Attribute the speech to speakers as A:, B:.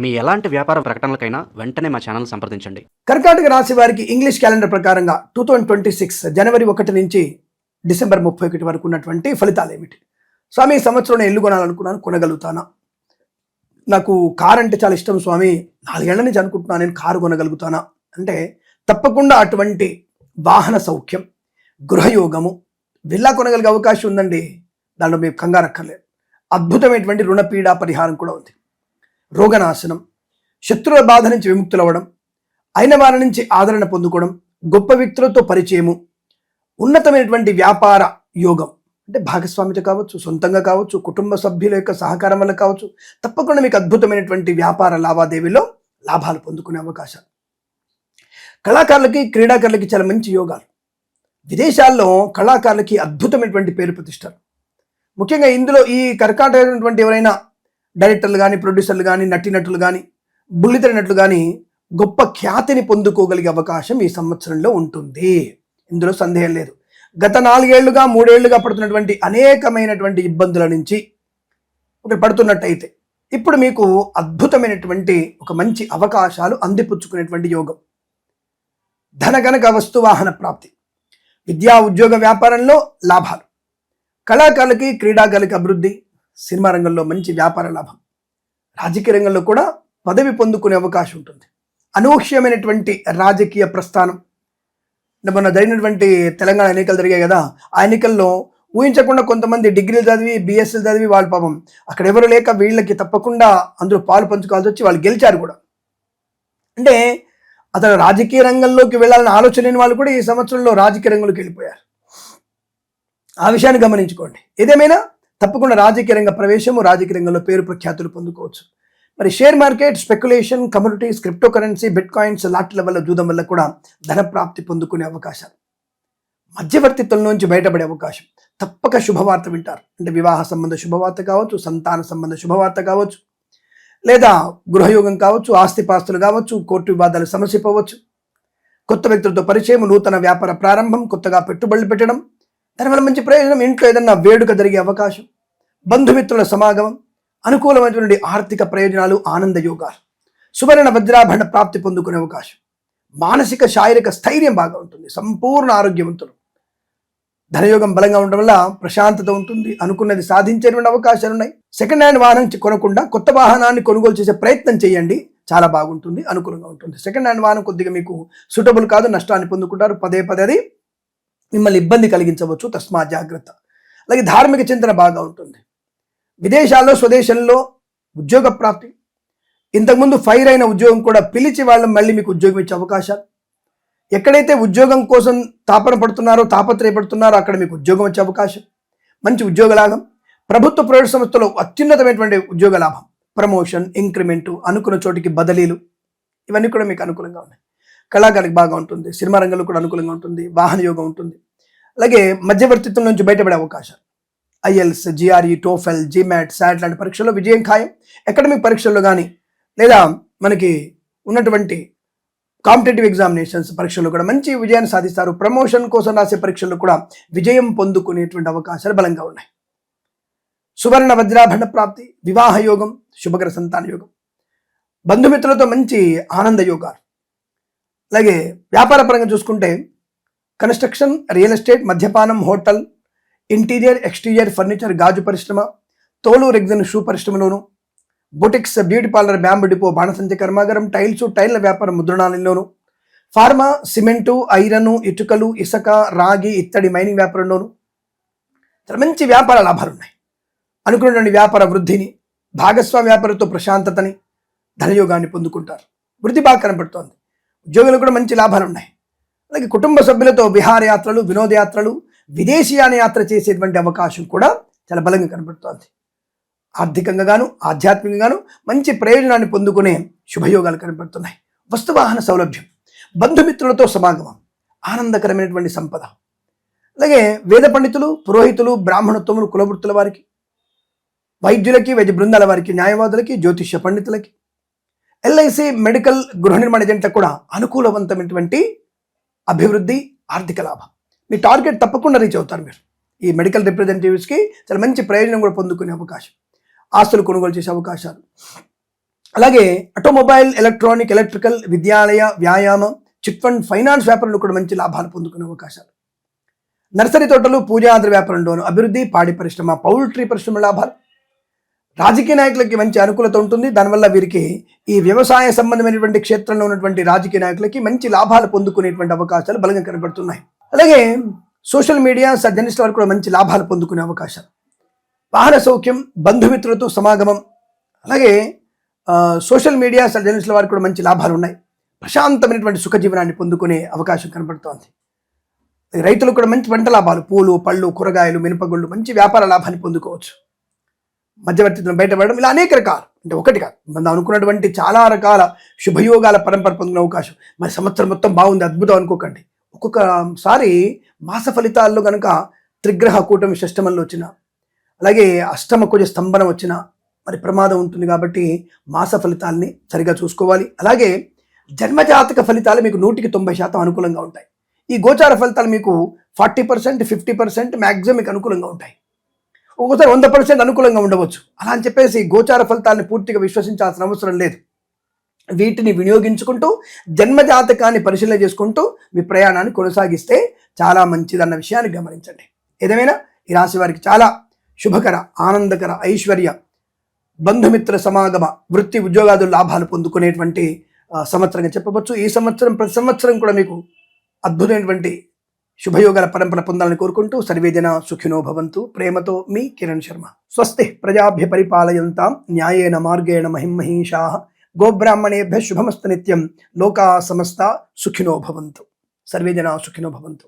A: మీ ఎలాంటి వ్యాపార ప్రకటనలకైనా వెంటనే మా ఛానల్ సంప్రదించండి.
B: కర్కాటక రాశి వారికి ఇంగ్లీష్ క్యాలెండర్ ప్రకారంగా టూ థౌజండ్ ట్వంటీ సిక్స్ జనవరి ఒకటి నుంచి డిసెంబర్ ముప్పై ఒకటి వరకు ఉన్నటువంటి ఫలితాలు ఏమిటి? స్వామి ఈ సంవత్సరం నేను ఇల్లు కొనాలనుకున్నాను కొనగలుగుతానా? నాకు కార్ అంటే చాలా ఇష్టం స్వామి. నాలుగేళ్ళ నుంచి అనుకుంటున్నాను నేను కారు కొనగలుగుతానా? అంటే తప్పకుండా అటువంటి వాహన సౌఖ్యం గృహయోగము విల్లా కొనగలిగే అవకాశం ఉందండి. దాంట్లో మీకు కంగారక్కర్లేదు అద్భుతమైనటువంటి రుణపీడ పరిహారం కూడా ఉంది. రోగనాశనం శత్రువుల బాధ నుంచి విముక్తులవ్వడం అయిన వారి నుంచి ఆదరణ పొందుకోవడం గొప్ప వ్యక్తులతో పరిచయము ఉన్నతమైనటువంటి వ్యాపార యోగం. అంటే భాగస్వామితో కావచ్చు సొంతంగా కావచ్చు కుటుంబ సభ్యుల యొక్క సహకారం వల్ల కావచ్చు తప్పకుండా మీకు అద్భుతమైనటువంటి వ్యాపార లావాదేవీలో లాభాలు పొందుకునే అవకాశాలు. కళాకారులకి క్రీడాకారులకి చాలా మంచి యోగాలు. విదేశాల్లో కళాకారులకి అద్భుతమైనటువంటి పేరు ప్రతిష్టలు. ముఖ్యంగా ఇందులో ఈ కర్కాటకమైనటువంటి ఎవరైనా డైరెక్టర్లు కానీ ప్రొడ్యూసర్లు కానీ నటినటులు కానీ బుల్లితెరినట్లు కానీ గొప్ప ఖ్యాతిని పొందుకోగలిగే అవకాశం ఈ సంవత్సరంలో ఉంటుంది. ఇందులో సందేహం లేదు. గత నాలుగేళ్ళుగా మూడేళ్ళుగా పడుతున్నటువంటి అనేకమైనటువంటి ఇబ్బందుల నుంచి ఒకటి పడుతున్నట్టయితే ఇప్పుడు మీకు అద్భుతమైనటువంటి ఒక మంచి అవకాశాలు అందిపుచ్చుకునేటువంటి యోగం. ధనగనక వస్తువాహన ప్రాప్తి. విద్యా ఉద్యోగ వ్యాపారంలో లాభాలు. కళాకారులకి క్రీడాకారులకి అభివృద్ధి. సినిమా రంగంలో మంచి వ్యాపార లాభం. రాజకీయ రంగంలో కూడా పదవి పొందుకునే అవకాశం ఉంటుంది. అనూహ్యమైనటువంటి రాజకీయ ప్రస్థానం. మొన్న జరిగినటువంటి తెలంగాణ ఎన్నికలు జరిగాయి కదా ఆ ఎన్నికల్లో ఊహించకుండా కొంతమంది డిగ్రీలు చదివి బీఎస్సీలు చదివి వాళ్ళు పాపం అక్కడ ఎవరు లేక వీళ్ళకి తప్పకుండా అందులో పాలు పంచుకోవాల్సి వచ్చి వాళ్ళు గెలిచారు కూడా. అంటే అతను రాజకీయ రంగంలోకి వెళ్ళాలని ఆలోచన లేని వాళ్ళు కూడా ఈ సంవత్సరంలో రాజకీయ రంగంలోకి వెళ్ళిపోయారు. ఆ విషయాన్ని గమనించుకోండి. ఏదేమైనా తప్పకుండా రాజకీయ రంగ ప్రవేశము రాజకీయ రంగంలో పేరు ప్రఖ్యాతులు పొందుకోవచ్చు. మరి share market speculation communities crypto currency bitcoins లాట్ల వల్ల జూదం వల్ల కూడా ధన ప్రాప్తి పొందుకునే అవకాశాలు. మధ్యవర్తిత్వం నుంచి బయటపడే అవకాశం. తప్పక శుభవార్త వింటారు. అంటే వివాహ సంబంధ శుభవార్త కావచ్చు సంతాన సంబంధ శుభవార్త కావచ్చు లేదా గృహయోగం కావచ్చు ఆస్తిపాస్తులు కావచ్చు కోర్టు వివాదాలు సమసిపోవచ్చు కొత్త వ్యక్తులతో పరిచయం నూతన వ్యాపార ప్రారంభం కొత్తగా పెట్టుబడులు పెట్టడం దానివల్ల మంచి ప్రయోజనం ఇంట్లో ఏదన్నా వేడుక జరిగే అవకాశం. బంధుమిత్రుల సమాగమం అనుకూలమైనటువంటి ఆర్థిక ప్రయోజనాలు ఆనంద యోగాలు సువర్ణ వజ్రాభరణ ప్రాప్తి పొందుకునే అవకాశం మానసిక శారీరక స్థైర్యం బాగా ఉంటుంది సంపూర్ణ ఆరోగ్యవంతులు ధనయోగం బలంగా ఉండడం వల్ల ప్రశాంతత ఉంటుంది అనుకున్నది సాధించేటువంటి అవకాశాలు ఉన్నాయి. సెకండ్ హ్యాండ్ వాహనం కొనకుండా కొత్త వాహనాన్ని కొనుగోలు చేసే ప్రయత్నం చేయండి చాలా బాగుంటుంది అనుకూలంగా ఉంటుంది. సెకండ్ హ్యాండ్ వాహనం కొద్దిగా మీకు సూటబుల్ కాదు నష్టాన్ని పొందుకుంటారు పదే పదే అది మిమ్మల్ని ఇబ్బంది కలిగించవచ్చు తస్మా జాగ్రత్త. అలాగే ధార్మిక చింతన బాగా ఉంటుంది. విదేశాల్లో స్వదేశంలో ఉద్యోగ ప్రాప్తి. ఇంతకుముందు ఫైర్ అయిన ఉద్యోగం కూడా పిలిచి వాళ్ళు మళ్ళీ మీకు ఉద్యోగం ఇచ్చే అవకాశాలు. ఎక్కడైతే ఉద్యోగం కోసం తాపన పడుతున్నారో తాపత్రయపడుతున్నారో అక్కడ మీకు ఉద్యోగం వచ్చే అవకాశం. మంచి ఉద్యోగ లాభం. ప్రభుత్వ ప్రైవేట్ సంస్థలో అత్యున్నతమైనటువంటి ఉద్యోగ లాభం. ప్రమోషన్ ఇంక్రిమెంట్ అనుకున్న చోటికి బదిలీలు. ఇవన్నీ కూడా మీకు అనుకూలంగా ఉన్నాయి. కళాకారులకు బాగా ఉంటుంది. సినిమా రంగంలో కూడా అనుకూలంగా ఉంటుంది. వాహన యోగం ఉంటుంది. అలాగే మధ్యవర్తిత్వం నుంచి బయటపడే అవకాశం IELTS GRE TOEFL GMAT SAT లాంటి పరీక్షల్లో విజయం ఖాయం. అకాడమిక్ పరీక్షల్లో కానీ లేదా మనకి ఉన్నటువంటి కాంపిటేటివ్ ఎగ్జామినేషన్స్ పరీక్షల్లో కూడా మంచి విజయాన్ని సాధిస్తారు. ప్రమోషన్ కోసం రాసే పరీక్షల్లో కూడా విజయం పొందుకునేటువంటి అవకాశాలు బలంగా ఉన్నాయి. సువర్ణ వజ్రాభరణ ప్రాప్తి వివాహ యోగం శుభకర సంతాన యోగం. బంధుమిత్రులతో మంచి ఆనంద యోగాలు. అలాగే వ్యాపార పరంగా చూసుకుంటే కన్స్ట్రక్షన్ రియల్ ఎస్టేట్ మద్యపానం హోటల్ ఇంటీరియర్ ఎక్స్టీరియర్ ఫర్నిచర్ గాజు పరిశ్రమ తోలు rexine shoe పరిశ్రమలోను boutiques beauty parlour bamboo depot బాణసంచ కర్మాగారం టైల్స్ టైల్ల వ్యాపారం ముద్రణాలయంలోను ఫార్మా సిమెంటు ఐరన్ ఇటుకలు ఇసుక రాగి ఇత్తడి మైనింగ్ వ్యాపారంలోను మంచి వ్యాపార లాభాలు ఉన్నాయి అనుకున్నటువంటి వ్యాపార వృద్ధిని భాగస్వామ్య వ్యాపారంతో ప్రశాంతతని ధనయోగాన్ని పొందుకుంటారు. వృద్ధి బాగా కనపడుతోంది. ఉద్యోగులు కూడా మంచి లాభాలు ఉన్నాయి అలాగే కుటుంబ సభ్యులతో విహారయాత్రలు వినోదయాత్రలు విదేశీయాన యాత్ర చేసేటువంటి అవకాశం కూడా చాలా బలంగా కనబడుతోంది. ఆర్థికంగా గాను మంచి ప్రయోజనాన్ని పొందుకునే శుభయోగాలు కనబడుతున్నాయి. వస్తువాహన సౌలభ్యం బంధుమిత్రులతో సమాగమం ఆనందకరమైనటువంటి సంపద. అలాగే వేద పండితులు పురోహితులు బ్రాహ్మణోత్తములు కులవృత్తుల వారికి వైద్యులకి వైద్య బృందాల వారికి న్యాయవాదులకి జ్యోతిష్య పండితులకి ఎల్ఐసి మెడికల్ గృహ నిర్మాణ ఏజెంట్లకు కూడా అనుకూలవంతమైనటువంటి అభివృద్ధి ఆర్థిక లాభం. మీ టార్గెట్ తప్పకుండా రీచ్ అవుతారు మీరు. ఈ మెడికల్ రిప్రజెంటేటివ్స్కి చాలా మంచి ప్రయోజనం కూడా పొందుకునే అవకాశం. ఆస్తులు కొనుగోలు చేసే అవకాశాలు. అలాగే ఆటోమొబైల్ ఎలక్ట్రానిక్ ఎలక్ట్రికల్ విద్యాలయ వ్యాయామం చిట్ ఫండ్ ఫైనాన్స్ వ్యాపారంలో కూడా మంచి లాభాలు పొందుకునే అవకాశాలు. నర్సరీ తోటలు పూజాద్ర వ్యాపారంలోను అభివృద్ధి పాడి పరిశ్రమ పౌల్ట్రీ పరిశ్రమ లాభాలు. రాజకీయ నాయకులకి మంచి అనుకూలత ఉంటుంది. దానివల్ల వీరికి ఈ వ్యవసాయ సంబంధమైనటువంటి క్షేత్రంలో ఉన్నటువంటి రాజకీయ నాయకులకి మంచి లాభాలు పొందుకునేటువంటి అవకాశాలు బలంగా కనబడుతున్నాయి. అలాగే సోషల్ మీడియా జర్నలిస్ట్ వారు కూడా మంచి లాభాలు పొందుకునే అవకాశాలు వాహన సౌఖ్యం బంధుమిత్రులతో సమాగమం అలాగే సోషల్ మీడియా జర్నలిస్టుల వారికి కూడా మంచి లాభాలు ఉన్నాయి. ప్రశాంతమైనటువంటి సుఖజీవనాన్ని పొందుకునే అవకాశం కనబడుతోంది. రైతులకు కూడా మంచి పంట లాభాలు పూలు పళ్ళు కూరగాయలు మినపగుళ్ళు మంచి వ్యాపార లాభాన్ని పొందుకోవచ్చు. మధ్యవర్తిత్వం బయటపడడం ఇలా అనేక రకాలు అంటే ఒకటి కాదు. మనం అనుకున్నటువంటి చాలా రకాల శుభయోగాల పరంపర పొందిన అవకాశం. మరి సంవత్సరం మొత్తం బాగుంది అద్భుతం అనుకోకండి. ఒక్కొక్కసారి మాస ఫలితాల్లో కనుక త్రిగ్రహ కూటమి షష్టమంలో వచ్చిన అలాగే అష్టమ కుజ స్తంభనం వచ్చిన మరి ప్రమాదం ఉంటుంది కాబట్టి మాస ఫలితాల్ని సరిగా చూసుకోవాలి. అలాగే జన్మజాతక ఫలితాలు మీకు నూటికి తొంభై శాతం అనుకూలంగా ఉంటాయి. ఈ గోచార ఫలితాలు మీకు forty percent fifty percent maximum మీకు అనుకూలంగా ఉంటాయి. ఒక్కోసారి వంద పర్సెంట్ అనుకూలంగా ఉండవచ్చు. అలా అని చెప్పేసి గోచార ఫలితాలను పూర్తిగా విశ్వసించాల్సిన అవసరం లేదు. వీటిని వినియోగించుకుంటూ జన్మజాతకాన్ని పరిశీలన చేసుకుంటూ మీ ప్రయాణాన్ని కొనసాగిస్తే చాలా మంచిదన్న విషయాన్ని గమనించండి. ఏదేమైనా? ఈ రాశి వారికి చాలా శుభకర ఆనందకర ఐశ్వర్య బంధుమిత్ర సమాగమ వృత్తి ఉద్యోగాదుల లాభాలు పొందుకునేటువంటి సంవత్సరంగా చెప్పవచ్చు. ఈ సంవత్సరం ప్రతి సంవత్సరం కూడా మీకు అద్భుతమైనటువంటి శుభయోగాల పరంపర పొందాలని కోరుకుంటూ సర్వేజన సుఖినో భవంతు. ప్రేమతో మీ కిరణ్ శర్మ. స్వస్తి ప్రజాభ్య పరిపాలయంతాం న్యాయేన మార్గేణ మహిమహీషా గోబ్రాహ్మణేభ్య శుభమస్తు నిత్యం లోకా సమస్త సుఖినో భవంతు సర్వేజన సుఖినో భవంతు